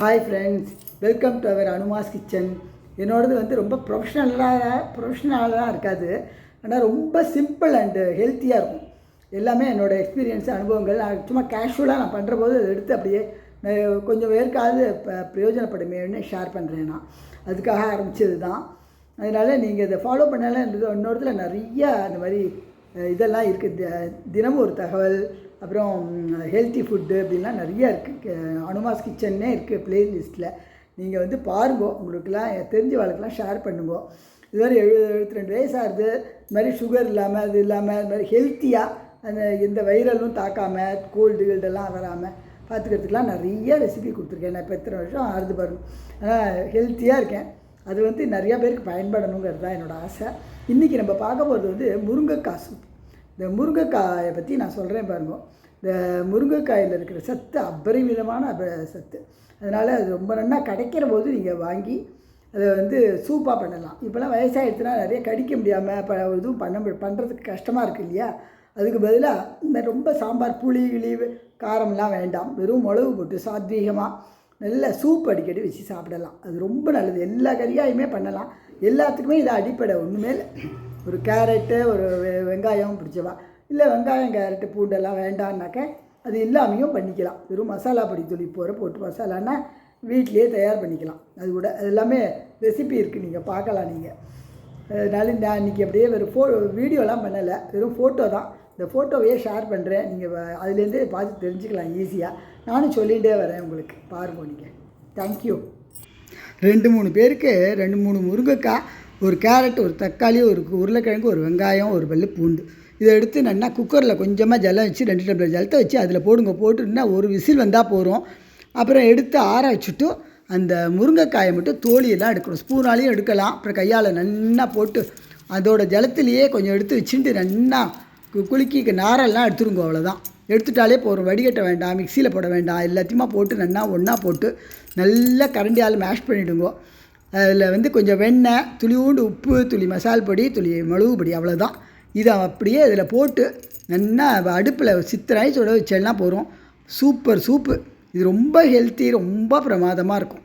Hi friends welcome to our Anumas kitchen என்னோடது வந்து ரொம்ப ப்ரொஃபஷ்னலாக ப்ரொஃபஷ்னலாக இருக்காது. ஆனால் ரொம்ப சிம்பிள் அண்டு ஹெல்த்தியாக இருக்கும். எல்லாமே என்னோடய எக்ஸ்பீரியன்ஸ் அனுபவங்கள். நான் சும்மா கேஷுவலாக நான் பண்ணுற போது அதை எடுத்து அப்படியே கொஞ்சம் பேருக்காவது ப- பிரயோஜனப்படுமேன்னு ஷேர் பண்ணுறேன் நான். அதுக்காக ஆரம்பித்தது தான் அதனால் நீங்கள் இதை ஃபாலோ பண்ணலாம் இன்னொருத்துல நிறைய அந்த மாதிரி இதெல்லாம் இருக்குது தினமும் ஒரு தகவல் அப்புறம் ஹெல்த்தி ஃபுட்டு அப்படின்லாம் நிறையா இருக்குது அனுமாஸ் கிச்சன்னே இருக்குது பிளேலிஸ்ட்டில் நீங்கள் வந்து பாருங்க. உங்களுக்குலாம் தெரிஞ்ச வாழ்க்கெலாம் ஷேர் பண்ணுங்க. இது மாதிரி எழுபது எழுபத்தி ரெண்டு வயசு ஆகுது இது மாதிரி சுகர் இல்லாமல் அது இல்லாமல் இது மாதிரி ஹெல்த்தியாக அந்த எந்த வைரலும் தாக்காமல் கோல்டு கீல்டெல்லாம் வராமல் பார்த்துக்கிறதுக்கெலாம் நிறைய ரெசிபி கொடுத்துருக்கேன். நான் இப்போ எத்தனை வருஷம் ஆறுது பாருங்க. ஆனால் ஹெல்த்தியாக இருக்கேன். அது வந்து நிறையா பேருக்கு பயன்படணுங்கிறது தான் என்னோடய ஆசை. இன்றைக்கி நம்ம பார்க்க போகிறது வந்து முருங்கைக்காய் சூப். இந்த முருங்கைக்காயை பற்றி நான் சொல்கிறேன் பாருங்க. இந்த முருங்கைக்காயில் இருக்கிற சத்து அபரிமிதமான அப- சத்து. அதனால் அது ரொம்ப நன்னா கிடைக்கிற போது நீங்கள் வாங்கி அதை வந்து சூப்பாக பண்ணலாம். இப்போலாம் வயசாகிடுச்சுன்னா நிறைய கடிக்க முடியாமல் இப்போ இதுவும் பண்ண முடி- பண்ணுறதுக்கு கஷ்டமாக இருக்குது இல்லையா? அதுக்கு பதிலாக இந்த ரொம்ப சாம்பார் புளி கிளி காரம்லாம் வேண்டாம். வெறும் மிளகு போட்டு சாத்வீகமாக நல்ல சூப் அடிக்கடி வச்சு சாப்பிடலாம். அது ரொம்ப நல்லது. எல்லா கறியாயுமே பண்ணலாம். எல்லாத்துக்குமே இது அடிப்படை. ஒன்றுமே இல்லை. ஒரு கேரட்டு ஒரு வெங்காயம் பிடிச்சவா. இல்லை வெங்காயம் கேரட்டு பூண்டெல்லாம் வேண்டான்னாக்க அது இல்லாமையும் பண்ணிக்கலாம். வெறும் மசாலா பொடி தூளி போகிற போட்டு மசாலான்னா வீட்டிலேயே தயார் பண்ணிக்கலாம். அது கூட அது எல்லாமே ரெசிபி இருக்குது நீங்கள் பார்க்கலாம் நீங்கள் அதனால நான் இன்றைக்கி அப்படியே வெறும் ஃபோ வீடியோலாம் பண்ணலை. வெறும் ஃபோட்டோ தான். இந்த ஃபோட்டோவையே ஷேர் பண்ணுறேன் நீங்கள் அதுலேருந்தே பார்த்து தெரிஞ்சுக்கலாம் ஈஸியாக நானும் சொல்லிகிட்டே வரேன் உங்களுக்கு. பாருங்க நீங்கள் தேங்க்யூ ரெண்டு மூணு பேருக்கு ரெண்டு மூணு முருங்கைக்காய் ஒரு கேரட் ஒரு தக்காளி ஒரு உருளைக்கிழங்கு ஒரு வெங்காயம் ஒரு வெள்ளை பூண்டு. இதை எடுத்து நல்லா குக்கரில் கொஞ்சமாக ஜலம் வச்சு ரெண்டு டம்ளர் ஜலத்தை வச்சு அதில் போடுங்க. போட்டுன்னா ஒரு விசில் வந்தால் போதும். அப்புறம் எடுத்து ஆற வச்சுட்டு அந்த முருங்கைக்காயை மட்டும் தோலியெல்லாம் எடுக்கணும். ஸ்பூனாலையும் எடுக்கலாம். அப்புறம் கையால் நல்லா போட்டு அதோட ஜலத்திலேயே கொஞ்சம் எடுத்து வச்சுட்டு நல்லா கு- குலுக்கி நாரெல்லாம் எடுத்துருங்க அவ்வளோதான் எடுத்துட்டாலே போகிறோம் வடிகட்ட வேண்டாம். மிக்சியில் போட வேண்டாம். எல்லாத்தையுமா போட்டு நல்லா ஒன்றா போட்டு நல்லா கரண்டியால் மேஷ் பண்ணிவிடுங்க அதில் வந்து கொஞ்சம் வெண்ணெய் துளியூண்டு உப்பு துளி மசால் பொடி துளி மிளகு பொடி அவ்வளோதான் இதை அப்படியே இதில் போட்டு நல்லா அடுப்பில் சித்திராய் சுட வச்செல்லாம் போகிறோம் சூப்பர் சூப்பு. இது ரொம்ப ஹெல்த்தி ரொம்ப பிரமாதமாக இருக்கும்.